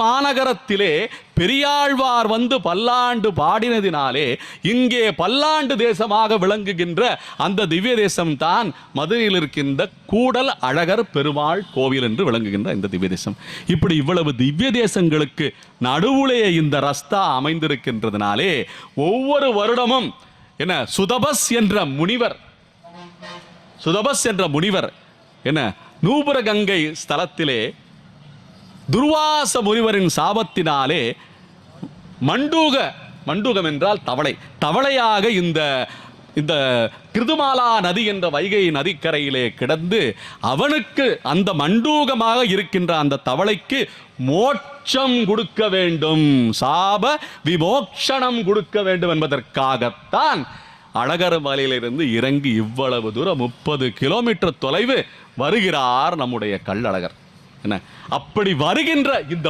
மாநகரத்திலே பெரியாழ்வார் வந்து பல்லாண்டு பாடினதினாலே இங்கே பல்லாண்டு தேசமாக விளங்குகின்ற அந்த திவ்ய தேசம் தான் மதுரையில் இருக்கின்ற கூடல் அழகர் பெருமாள் கோவில் என்று விளங்குகின்ற இந்த திவ்ய தேசம். இப்படி இவ்வளவு திவ்ய தேசங்களுக்கு நடுவுலே இந்த ரஸ்தா அமைந்திருக்கின்றதுனாலே ஒவ்வொரு வருடமும் என்ன சுதபஸ் என்ற முனிவர் சுதபஸ் என்ற முனிவர் என்ன நூபுரகங்கை ஸ்தலத்திலே துர்வாச முனிவரின் சாபத்தினாலே மண்டூக மண்டூகம் என்றால் தவளை. தவளையாக இந்த இந்த கிருதுமாலா நதி என்ற வைகை நதிக்கரையிலே கிடந்து அவனுக்கு அந்த மண்டூகமாக இருக்கின்ற அந்த தவளைக்கு மோட்சம் கொடுக்க வேண்டும். சாப விமோக்ஷணம் கொடுக்க வேண்டும் என்பதற்காகத்தான் அழகர் மலையிலிருந்து இறங்கி இவ்வளவு தூரம் முப்பது கிலோமீட்டர் தொலைவு வருகிறார் நம்முடைய கள்ளழகர். என்ன அப்படி வருகின்ற இந்த